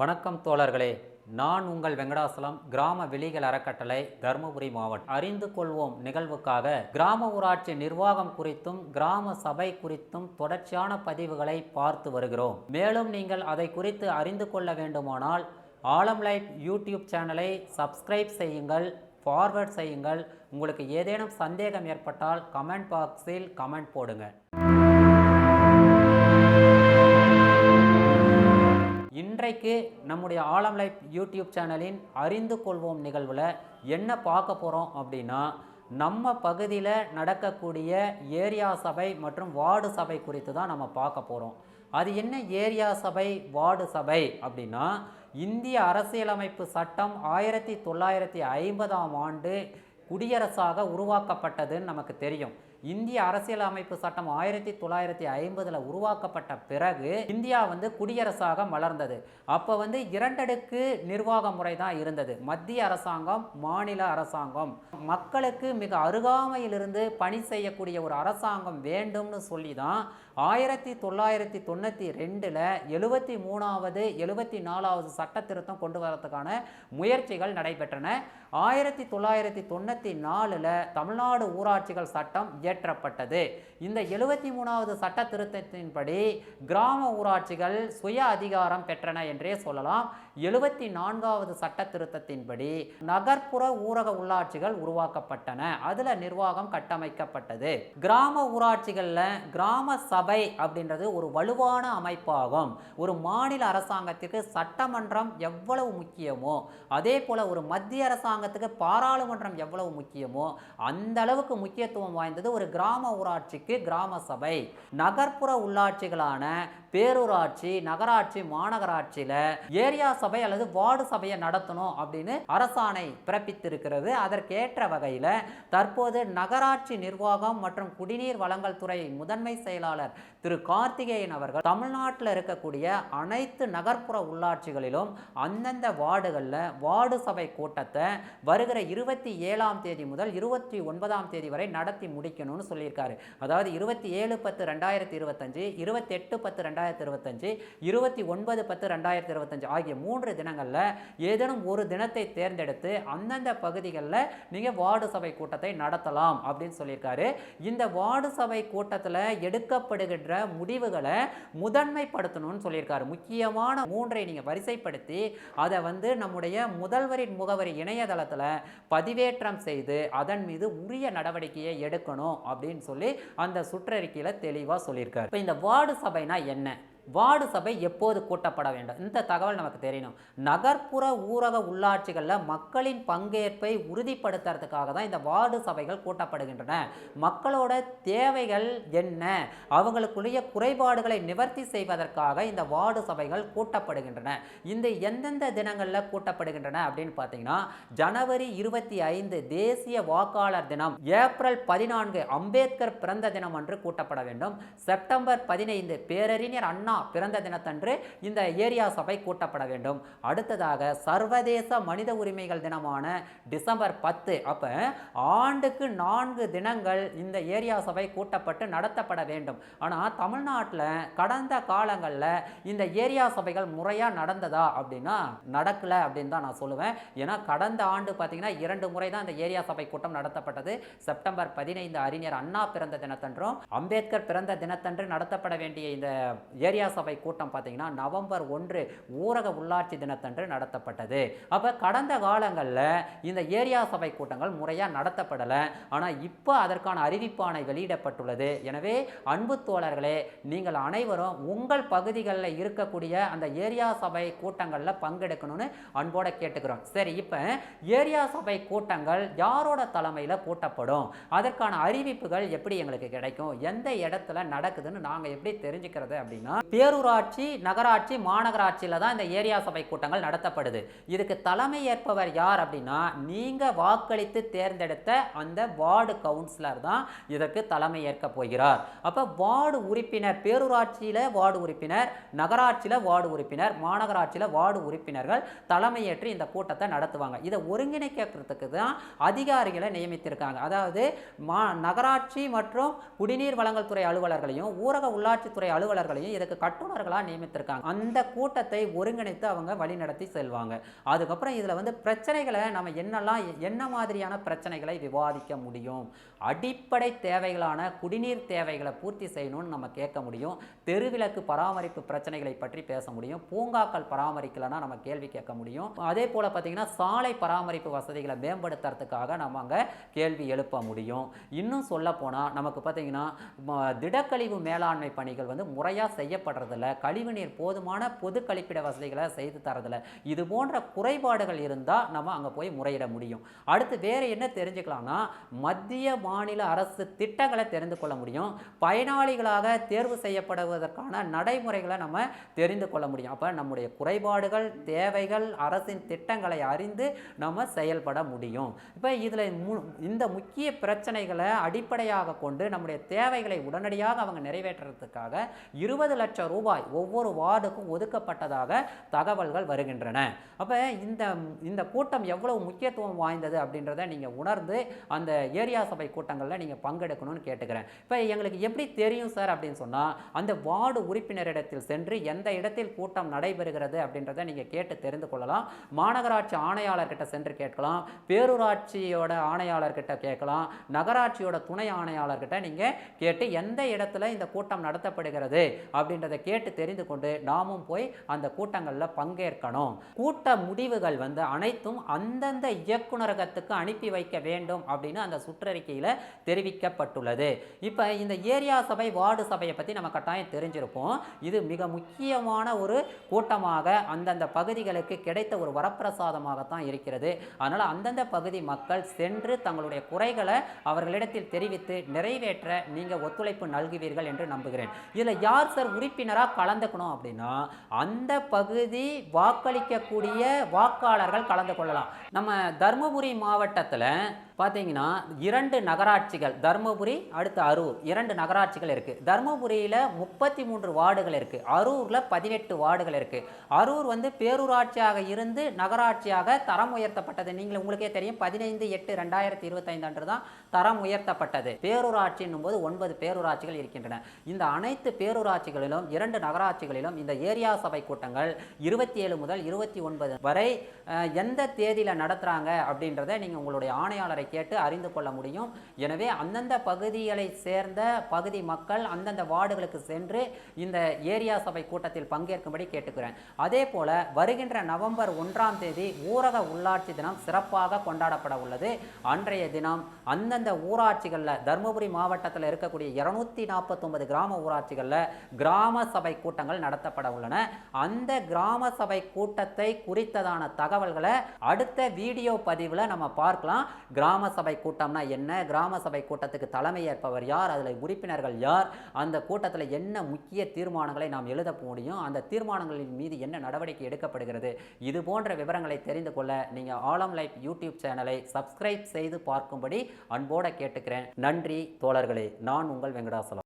வணக்கம் தோழர்களே. நான் உங்கள் வெங்கடாசலம் கிராம வெளிகள் அறக்கட்டளை தருமபுரி மாவட்டம். அறிந்து கொள்வோம் நிகழ்வுக்காக கிராம ஊராட்சி நிர்வாகம் குறித்தும் கிராம சபை குறித்தும் தொடர்ச்சியான பதிவுகளை பார்த்து வருகிறோம். மேலும் நீங்கள் அதை குறித்து அறிந்து கொள்ள வேண்டுமானால் ஆலம் லைஃப் யூடியூப் சேனலை சப்ஸ்கிரைப் செய்யுங்கள் ஃபார்வர்ட் செய்யுங்கள். உங்களுக்கு ஏதேனும் சந்தேகம் ஏற்பட்டால் கமெண்ட் பாக்ஸில் கமெண்ட் போடுங்கள் இன்றைக்கு நம்முடைய ஆலம் லைஃப் யூடியூப் சேனலின் அறிந்து கொள்வோம் நிகழ்வில் என்ன பார்க்க போகிறோம் அப்படின்னா நம்ம பகுதியில் நடக்கக்கூடிய ஏரியா சபை மற்றும் வார்டு சபை குறித்து தான் நம்ம பார்க்க போகிறோம் அது என்ன ஏரியா சபை வார்டு சபை அப்படின்னா இந்திய அரசியலமைப்பு சட்டம் ஆயிரத்தி தொள்ளாயிரத்தி ஐம்பதாம் ஆண்டு குடியரசாக உருவாக்கப்பட்டதுன்னு நமக்கு தெரியும். இந்திய அரசியலமைப்பு சட்டம் ஆயிரத்தி தொள்ளாயிரத்தி ஐம்பதில் உருவாக்கப்பட்ட பிறகு இந்தியா வந்து குடியரசாக மலர்ந்தது. அப்போ வந்து இரண்டடுக்கு நிர்வாக முறை தான் இருந்தது. மத்திய அரசாங்கம் மாநில அரசாங்கம். மக்களுக்கு மிக அருகாமையிலிருந்து பணி செய்யக்கூடிய ஒரு அரசாங்கம் வேண்டும்னு சொல்லி தான் ஆயிரத்தி தொள்ளாயிரத்தி தொண்ணூற்றி ரெண்டில் எழுபத்தி மூணாவது எழுபத்தி நாலாவது சட்ட திருத்தம் கொண்டு வரதுக்கான முயற்சிகள் நடைபெற்றன. ஆயிரத்தி தொள்ளாயிரத்தி தொண்ணூற்றி நாலில் தமிழ்நாடு ஊராட்சிகள் சட்டம் இயற்றப்பட்டது இந்த எழுபத்தி மூணாவது சட்ட திருத்தத்தின்படி கிராம ஊராட்சிகள் சுய அதிகாரம் பெற்றன என்றே சொல்லலாம். எழுபத்தி நான்காவது சட்ட திருத்தத்தின்படி நகர்ப்புற ஊரக உள்ளாட்சிகள் உருவாக்கப்பட்டன. அதில் நிர்வாகம் கட்டமைக்கப்பட்டது. கிராம ஊராட்சிகளில் கிராம சபை அப்படின்றது ஒரு வலுவான அமைப்பாகும். ஒரு மாநில அரசாங்கத்திற்கு சட்டமன்றம் எவ்வளவு முக்கியமோ அதே போல ஒரு மத்திய அரசாங்கத்துக்கு பாராளுமன்றம் எவ்வளவு முக்கியமோ அந்த அளவுக்கு முக்கியத்துவம் வாய்ந்தது ஒரு கிராம ஊராட்சிக்கு கிராம சபை. நகர்ப்புற உள்ளாட்சிகளான பேரூராட்சி நகராட்சி மாநகராட்சியில் ஏரியா சபை அல்லது வார்டு சபையை நடத்தணும் அப்படின்னு அரசாணை பிறப்பித்திருக்கிறது. அதற்கேற்ற வகையில் தற்போது நகராட்சி நிர்வாகம் மற்றும் குடிநீர் வழங்கல் துறை முதன்மை செயலாளர் திரு கார்த்திகேயன் அவர்கள் தமிழ்நாட்டில் இருக்கக்கூடிய அனைத்து நகர்ப்புற உள்ளாட்சிகளிலும் அந்தந்த வார்டுகளில் வார்டு சபை கூட்டத்தை வருகிற இருபத்தி ஏழாம் தேதி முதல் இருபத்தி ஒன்பதாம் தேதி வரை நடத்தி முடிக்கணும்னு சொல்லியிருக்காரு. அதாவது இருபத்தி ஏழு பத்து ரெண்டாயிரத்தி இருபத்தஞ்சு இருபத்தெட்டு பத்து ரெண்டாயிரத்தி இருபத்தஞ்சு இருபத்தி ஒன்பது பத்து ரெண்டாயிரத்தி இருபத்தஞ்சு ஆகிய மூன்று தினங்களில் ஏதேனும் ஒரு தினத்தை தேர்ந்தெடுத்து அந்தந்த பகுதிகளில் நீங்கள் வார்டு சபை கூட்டத்தை நடத்தலாம் அப்படின்னு சொல்லியிருக்காரு. இந்த வார்டு சபை கூட்டத்தில் எடுக்கப்படுகின்ற முடிவுகளை முதன்மைப்படுத்தணும்னு சொல்லியிருக்காரு. முக்கியமான மூன்றை நீங்கள் வரிசைப்படுத்தி அதை வந்து நம்முடைய முதல்வரின் முகவரி இணையதளத்தில் பதிவேற்றம் செய்து அதன் மீது உரிய நடவடிக்கையை எடுக்கணும். அப்படின்னு சொல்லி அந்த சுற்றறிக்கையில் தெளிவாக சொல்லியிருக்காரு. இப்போ இந்த வார்டு சபைனா என்ன? வார்டு சபை எப்போது கூட்டப்பட வேண்டும்? இந்த தகவல் நமக்கு தெரியணும். நகர்ப்புற ஊரக உள்ளாட்சிகளில் மக்களின் பங்கேற்பை உறுதிப்படுத்துறதுக்காக தான் இந்த வார்டு சபைகள் கூட்டப்படுகின்றன. மக்களோட தேவைகள் என்ன? அவங்களுக்குரிய குறைபாடுகளை நிவர்த்தி செய்வதற்காக இந்த வார்டு சபைகள் கூட்டப்படுகின்றன. இந்த எந்தெந்த தினங்களில் கூட்டப்படுகின்றன அப்படின்னு பார்த்தீங்கன்னா ஜனவரி இருபத்தி ஐந்து தேசிய வாக்காளர் தினம் ஏப்ரல் பதினான்கு அம்பேத்கர் பிறந்த தினம் அன்று கூட்டப்பட வேண்டும். செப்டம்பர் பதினைந்து பேரறிஞர் அண்ணா பிறந்த தினத்தன்று இந்த ஏரியா சபை கூட்டப்பட வேண்டும். அடுத்ததாக சர்வதேச மனித உரிமைகள் தினமான டிசம்பர் பத்து. அப்போ ஆண்டுக்கு நான்கு தினங்கள் இந்த ஏரியா சபை கூட்டப்பட்டு நடத்தப்பட வேண்டும். ஆனால் தமிழ்நாட்டில் கடந்த காலங்களில் இந்த ஏரியா சபைகள் முறையாக நடந்ததா அப்படின்னா நடக்கலை அப்படின்னு தான் நான் சொல்லுவேன். ஏன்னா கடந்த ஆண்டு பார்த்தீங்கன்னா இரண்டு முறை தான் இந்த ஏரியா சபை கூட்டம் நடத்தப்பட்டது. செப்டம்பர் பதினைந்து அறிஞர் அண்ணா பிறந்த தினத்தன்றும் அம்பேத்கர் பிறந்த தினத்தன்று நடத்தப்பட வேண்டிய இந்த ஏரியா சபை கூட்டம் பார்த்தீங்கன்னா நவம்பர் ஒன்று ஊரக உள்ளாட்சி தினத்தன்று நடத்தப்பட்டது. அப்போ கடந்த காலங்களில் இந்த ஏரியா சபை கூட்டங்கள் முறையாக நடத்தப்படலை. ஆனால் இப்போ அதற்கான அறிவிப்பானை வெளியிடப்பட்டுள்ளது. எனவே அன்பு தோழர்களே நீங்கள் அனைவரும் உங்கள் பகுதிகளில் இருக்கக்கூடிய அந்த ஏரியா சபை கூட்டங்களில் பங்கெடுக்கணும்னு அன்போட கேட்டுக்கிறோம். சரி இப்போ ஏரியா சபை கூட்டங்கள் யாரோட தலைமையில் கூட்டப்படும்? அதற்கான அறிவிப்புகள் எப்படி எங்களுக்கு கிடைக்கும்? எந்த இடத்துல நடக்குதுன்னு நாங்கள் எப்படி தெரிஞ்சுக்கிறது அப்படின்னா பேரூராட்சி நகராட்சி மாநகராட்சியில் தான் இந்த ஏரியா சபை கூட்டங்கள் நடத்தப்படுது. இதுக்கு தலைமை ஏற்பவர் யார் அப்படின்னா நீங்கள் வாக்களித்து தேர்ந்தெடுத்த அந்த வார்டு கவுன்சிலர் தான் இதற்கு தலைமை ஏற்க போகிறார். அப்போ வார்டு உறுப்பினர் பேரூராட்சியில் வார்டு உறுப்பினர் நகராட்சியில் வார்டு உறுப்பினர் மாநகராட்சியில் வார்டு உறுப்பினர்கள் தலைமையேற்று இந்த கூட்டத்தை நடத்துவாங்க. இதை ஒருங்கிணைக்கிறதுக்கு தான் அதிகாரிகளை நியமித்திருக்காங்க. அதாவது மா நகராட்சி மற்றும் குடிநீர் வழங்கல் துறை அலுவலர்களையும் ஊரக உள்ளாட்சித்துறை அலுவலர்களையும் இதுக்கு கட்டுநர்களாக நியமித்திருக்காங்க. அந்த கூட்டத்தை ஒருங்கிணைத்து அவங்க வழிநடத்தி செல்வாங்க. அதுக்கப்புறம் இதில் வந்து பிரச்சனைகளை நம்ம என்னெல்லாம் என்ன மாதிரியான பிரச்சனைகளை விவாதிக்க முடியும்? அடிப்படை தேவைகளான குடிநீர் தேவைகளை பூர்த்தி செய்யணும்னு நம்ம கேட்க முடியும். தெருவிளக்கு பராமரிப்பு பிரச்சனைகளை பற்றி பேச முடியும். பூங்காக்கள் பராமரிக்கலைன்னா நம்ம கேள்வி கேட்க முடியும். அதே போல் பார்த்தீங்கன்னா சாலை பராமரிப்பு வசதிகளை மேம்படுத்துறதுக்காக நம்ம அங்கே கேள்வி எழுப்ப முடியும். இன்னும் சொல்ல போனால் நமக்கு பார்த்தீங்கன்னா ம- திடக்கழிவு மேலாண்மை பணிகள் வந்து முறையாக கழிவு கழிவுநீர் போதுமான பொது கழிப்பிட வசதிகளை செய்து தரதில்ல. இது போன்ற குறைபாடுகள் இருந்தால் நம்ம அங்கே போய் முறையிட முடியும். அடுத்து வேறு என்ன தெரிஞ்சுக்கலாம்னா மத்திய மாநில அரசு திட்டங்களை தெரிந்து கொள்ள முடியும். பயனாளிகளாக தேர்வு செய்யப்படுவதற்கான நடைமுறைகளை நம்ம தெரிந்து கொள்ள முடியும். அப்போ நம்முடைய குறைபாடுகள் தேவைகள் அரசின் திட்டங்களை அறிந்து நம்ம செயல்பட முடியும். இப்போ இதில் இந்த முக்கிய பிரச்சனைகளை அடிப்படையாக கொண்டு நம்முடைய தேவைகளை உடனடியாக அவங்க நிறைவேற்றுறதுக்காக இருபது லட்சம் ரூபாய் ஒவ்வொரு வார்டுக்கும் ஒதுக்கப்பட்டதாக தகவல்கள் வருகின்றன. அப்போ இந்த இந்த கூட்டம் எவ்வளவு முக்கியத்துவம் வாய்ந்தது அப்படின்றத நீங்கள் உணர்ந்து அந்த ஏரியா சபை கூட்டங்களில் நீங்கள் பங்கெடுக்கணும்னு கேட்டுக்கிறேன். இப்போ எங்களுக்கு எப்படி தெரியும் சார் அப்படின்னு சொன்னால் அந்த வார்டு உறுப்பினரிடத்தில் சென்று எந்த இடத்தில் கூட்டம் நடைபெறுகிறது அப்படின்றத நீங்கள் கேட்டு தெரிந்து கொள்ளலாம். மாநகராட்சி ஆணையாளர்கிட்ட சென்று கேட்கலாம். பேரூராட்சியோட ஆணையாளர்கிட்ட கேட்கலாம். நகராட்சியோட துணை ஆணையாளர்கிட்ட நீங்கள் கேட்டு எந்த இடத்துல இந்த கூட்டம் நடத்தப்படுகிறது அப்படின்றத கேட்டு தெரிந்து கொண்டு நாமும் போய் அந்த கூட்டங்களில் பங்கேற்கணும். கூட்ட முடிவுகள் வந்து அனைத்தும் அந்தந்த இயக்குனரகத்துக்கு அனுப்பி வைக்க வேண்டும் அப்படின்னு அந்த சுற்றறிக்கையில் தெரிவிக்கப்பட்டுள்ளது. இப்போ இந்த ஏரியா சபை வார்டு சபையை பற்றி நம்ம கட்டாயம் தெரிஞ்சிருப்போம். இது மிக முக்கியமான ஒரு கூட்டமாக அந்தந்த பகுதிகளுக்கு கிடைத்த ஒரு வரப்பிரசாதமாகத்தான் இருக்கிறது. அதனால் அந்தந்த பகுதி மக்கள் சென்று தங்களுடைய குறைகளை அவர்களிடத்தில் தெரிவித்து நிறைவேற்ற நீங்கள் ஒத்துழைப்பு நல்குவீர்கள் என்று நம்புகிறேன். இதில் யார் சார் உறுப்பினராக கலந்துக்கணும் அப்படின்னா அந்த பகுதி வாக்களிக்கக்கூடிய வாக்காளர்கள் கலந்து கொள்ளலாம். நம்ம தருமபுரி மாவட்டத்தில் பார்த்தீங்கன்னா இரண்டு நகராட்சிகள் தருமபுரி அடுத்து அரூர். இரண்டு நகராட்சிகள் இருக்குது தருமபுரியில் முப்பத்தி மூன்று வார்டுகள் இருக்குது அரூரில் பதினெட்டு வார்டுகள் இருக்குது அரூர் வந்து பேரூராட்சியாக இருந்து நகராட்சியாக தரம் உயர்த்தப்பட்டது. நீங்கள் உங்களுக்கே தெரியும். பதினைந்து எட்டு ரெண்டாயிரத்தி இருபத்தைந்து அன்று தான் தரம் உயர்த்தப்பட்டது. பேரூராட்சின்னும் போது ஒன்பது பேரூராட்சிகள் இருக்கின்றன. இந்த அனைத்து பேரூராட்சிகளிலும் இரண்டு நகராட்சிகளிலும் இந்த ஏரியா சபை கூட்டங்கள் இருபத்தி ஏழு முதல் இருபத்தி ஒன்பது வரை எந்த தேதியில் நடத்துகிறாங்க அப்படின்றத நீங்கள் உங்களுடைய ஆணையாளரை கேட்டு அறிந்து கொள்ள முடியும். எனவே அந்தந்த பகுதிகளை சேர்ந்த பகுதி மக்கள் அந்தந்த வார்டுகளுக்கு சென்று இந்த ஏரியா சபை கூட்டத்தில் பங்கேற்கும்படி கேட்டுக்கிறேன். அதே போல வருகின்ற நவம்பர் ஒன்றாம் தேதி ஊரக உள்ளாட்சி தினம் சிறப்பாக கொண்டாடப்பட உள்ளது. அன்றைய தினம் அந்தந்த ஊராட்சிகளில் தருமபுரி மாவட்டத்தில் இருக்கக்கூடிய இருநூத்தி நாற்பத்தொன்பது கிராம ஊராட்சிகளில் கிராம சபை கூட்டங்கள் நடத்தப்பட உள்ளன. அந்த கிராம சபை கூட்டத்தை குறித்ததான தகவல்களை அடுத்த வீடியோ பதிவில் நம்ம பார்க்கலாம். கிராம கிராம சபை கூட்டம்னா என்ன? கிராம சபை கூட்டத்துக்கு தலைமை ஏற்பவர் யார்? அதில் உறுப்பினர்கள் யார்? அந்த கூட்டத்தில் என்ன முக்கிய தீர்மானங்களை நாம் எழுத முடியும்? அந்த தீர்மானங்களின் மீது என்ன நடவடிக்கை எடுக்கப்படுகிறது? இது போன்ற விவரங்களை தெரிந்து கொள்ள நீங்கள் ஆலம் லைஃப் யூடியூப் சேனலை சப்ஸ்கிரைப் செய்து பார்க்கும்படி அன்போட கேட்டுக்கிறேன். நன்றி தோழர்களே. நான் உங்கள் வெங்கடாசலம்.